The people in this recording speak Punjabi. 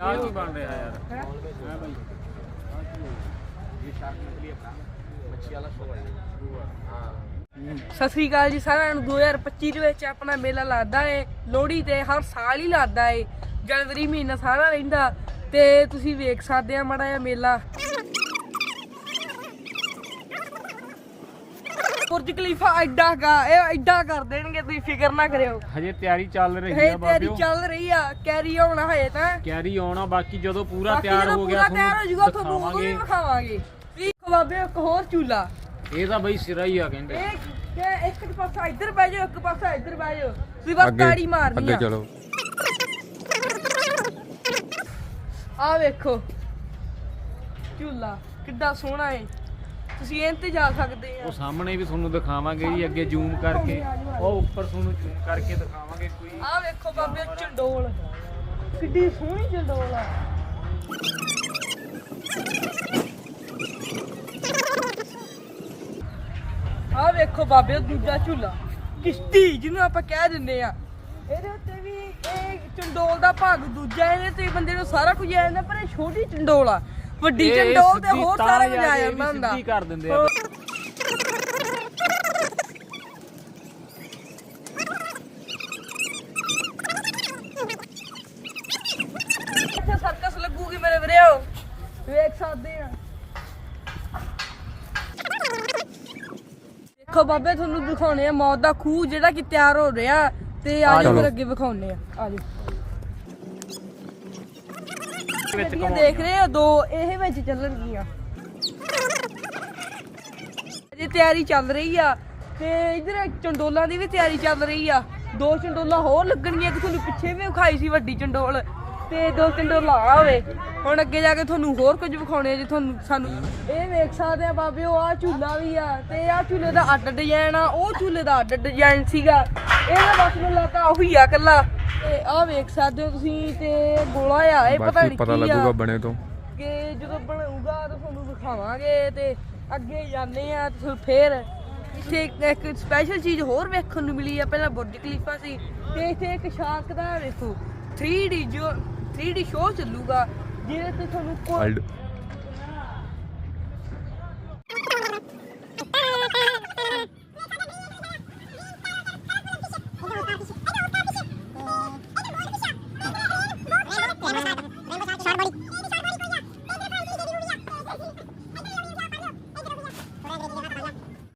ਆ ਕੀ ਬਣ ਰਿਹਾ ਯਾਰ? ਹੈਂ? ਹਾਂ ਭਾਈ ਸਤਿ ਸ੍ਰੀ ਅਕਾਲ ਜੀ ਸਾਰਿਆਂ ਨੂੰ। 2025 ਦੇ ਵਿੱਚ ਆਪਣਾ ਮੇਲਾ ਲੱਗਦਾ ਏ। ਲੋਹੜੀ ਤੇ ਹਰ ਸਾਲ ਹੀ ਲੱਗਦਾ ਏ। ਜਨਵਰੀ ਮਹੀਨਾ ਸਾਰਾ ਰਹਿੰਦਾ। ਤੇ ਤੁਸੀਂ ਵੇਖ ਸਕਦੇ ਆ ਮਾੜਾ ਜਿਹਾ ਮੇਲਾ। ਬੁਰਜ ਖਲੀਫਾ ਐਡਾ ਕਾ ਇਹ ਐਡਾ ਕਰ ਦੇਣਗੇ ਤੁਸੀਂ ਫਿਕਰ ਨਾ ਕਰਿਓ। ਹਜੇ ਤਿਆਰੀ ਚੱਲ ਰਹੀ ਇਹ ਆ ਤੇਰੀ ਬਾਬਿਓ ਚੱਲ ਰਹੀ ਆ ਕੈਰੀ ਆਉਣਾ ਹਜੇ ਤਾਂ। ਕੈਰੀ ਆਉਣਾ ਬਾਕੀ ਜਦੋਂ ਪੂਰਾ ਬਾਕੀ ਤਿਆਰ ਜਦੋਂ ਹੋ ਗਿਆ ਪੂਰਾ ਤਿਆਰ ਹੋ ਜਾਊਗਾ ਤੁਹਾਨੂੰ ਉਦੋਂ ਵੀ ਦਿਖਾਵਾਂਗੇ। ਵਿਖਾਵਾਂਗੇ। ਵੀ ਬਾਬੇ ਇੱਕ ਹੋਰ ਚੂਲਾ। ਇਹ ਤਾਂ ਬਈ ਸਿਰਾ ਹੀ ਆ ਕਹਿੰਦੇ। ਇਹ ਕਿ ਇੱਕ ਪਾਸਾ ਇੱਧਰ ਬਹਿ ਜਾਓ ਇੱਕ ਪਾਸਾ ਇੱਧਰ ਬਹਿ ਜਾਓ। ਤੁਸੀਂ ਬਸ ਤਾੜੀ ਮਾਰਨੀ ਅੱਗੇ ਆ ਚਲੋ। ਆ ਵੇਖੋ। ਝੂਲਾ ਕਿੱਡਾ ਸੋਹਣਾ ਏ। ਤੁਸੀਂ ਇਹ ਤੇ ਜਾ ਸਕਦੇ ਆ। ਉਹ ਸਾਹਮਣੇ ਵੀ ਤੁਹਾਨੂੰ ਦਿਖਾਵਾਂਗੇ ਜੀ ਅੱਗੇ ਜ਼ੂਮ ਕਰਕੇ। ਉਹ ਉੱਪਰ ਤੁਹਾਨੂੰ ਜ਼ੂਮ ਕਰਕੇ ਦਿਖਾਵਾਂਗੇ ਕੋਈ। ਆ ਵੇਖੋ ਬਾਬੇ ਚੰਡੋਲ। ਕਿੱਡੀ ਸੋਹਣੀ ਚੰਡੋਲ ਆ। ਆ ਵੇਖੋ ਬਾਬੇ ਦੂਜਾ ਝੂਲਾ। ਕਿਸ਼ਤੀ ਜਿਹਨੂੰ ਆਪਾਂ ਕਹਿ ਦਿੰਦੇ ਆ। ਇਹਦੇ ਉੱਤੇ ਵੀ ਇਹ ਚੰਡੋਲ ਦਾ ਭਾਗ ਦੂਜਾ ਇਹਦੇ ਤੇ ਬੰਦੇ ਨੂੰ ਸਾਰਾ ਕੁਝ ਆ ਜਾਂਦਾ ਪਰ ਇਹ ਛੋਟੀ ਚੰਡੋਲ ਆ। ਵੱਡੀ ਚੰਡੋਲ ਤੇ ਹੋਰ ਸਾਰਾ ਕੁਝ ਆ ਜਾਂਦਾ ਹੁੰਦਾ ਸਿੱਧੀ ਕਰ ਦਿੰਦੇ ਆ। ਇੱਥੇ ਸਰਕਸ ਲੱਗੂਗੀ ਮੇਰੇ ਵੀਰੋ ਵੇਖ ਸਕਦੇ ਆ। ਦੇਖੋ ਬਾਬੇ ਤੁਹਾਨੂੰ ਦਿਖਾਉਣੇ ਆ ਮੌਤ ਦਾ ਖੂਹ ਜਿਹੜਾ ਕਿ ਤਿਆਰ ਹੋ ਰਿਹਾ ਤੇ ਆ ਜਾਓ ਫਿਰ ਅੱਗੇ ਵਿਖਾਉਣੇ ਆ। ਆ ਜਾਓ। ਵਿੱਚ ਦੇਖ ਰਹੇ ਹੋ ਦੋ ਇਹ ਵਿੱਚ ਚੱਲਣਗੀਆਂ। ਅਜੇ ਤਿਆਰੀ ਚੱਲ ਰਹੀ ਆ ਤੇ ਇਧਰ ਚੰਡੋਲਾਂ ਦੀ ਵੀ ਤਿਆਰੀ ਚੱਲ ਰਹੀ ਆ। ਦੋ ਚੰਡੋਲਾਂ ਹੋਰ ਲੱਗਣਗੀਆਂ ਕਿ ਤੁਹਾਨੂੰ ਪਿੱਛੇ ਵੀ ਵਿਖਾਈ ਸੀ ਵੱਡੀ ਚੰਡੋਲ। ਤੇ ਦੋ ਚੰਡੋਲਾਂ ਆ ਹੋਵੇ ਹੁਣ ਅੱਗੇ ਜਾ ਕੇ ਤੁਹਾਨੂੰ ਹੋਰ ਕੁਝ ਵਿਖਾਉਣੇ ਆ ਜੇ ਤੁਹਾਨੂੰ ਸਾਨੂੰ ਇਹ ਵੇਖ ਸਕਦੇ ਆ ਬਾਬਿਓ ਆ ਝੂਲਾ ਵੀ ਆ ਤੇ ਆ ਝੂਲੇ ਦਾ ਅੱਡ ਡਿਜ਼ਾਈਨ ਆ ਉਹ ਝੂਲੇ ਦਾ ਅੱਡ ਡਿਜ਼ਾਈਨ ਸੀਗਾ। ਇਹਦਾ ਬਸ ਮੈਨੂੰ ਲੱਗਦਾ ਉਹੀ ਆ ਕੱਲਾ ਤੇ ਆ ਵੇਖ ਸਕਦੇ ਹੋ ਤੁਸੀਂ ਤੇ ਗੋਲਾ ਆ ਇਹ ਪਤਾ ਬਾਕੀ ਨਹੀਂ ਪਤਾ ਕੀ ਲੱਗੂਗਾ ਆ ਬਣੇ ਤੋਂ। ਕਿ ਜਦੋਂ ਬਣੂਗਾ ਤਾਂ ਤੁਹਾਨੂੰ ਦਿਖਾਵਾਂਗੇ ਤੇ ਅੱਗੇ ਜਾਂਦੇ ਆ ਤੇ ਫਿਰ ਫੇਰ ਇੱਥੇ ਇੱਕ- ਇੱਕ ਸਪੈਸ਼ਲ ਚੀਜ਼ ਹੋਰ ਵੇਖਣ ਨੂੰ ਮਿਲੀ ਆ ਪਹਿਲਾਂ ਬੁਰਜ ਖਲੀਫਾ ਸੀ ਤੇ ਇੱਥੇ ਇੱਕ ਸ਼ਾਰਕ ਦਾ ਵੇਖੋ 3D ਜੋ 3D ਸ਼ੋਅ ਚੱਲੂਗਾ ਜਿਹਦੇ ਤੇ ਤੁਹਾਨੂੰ ਕੋਈ ਵਰਲਡ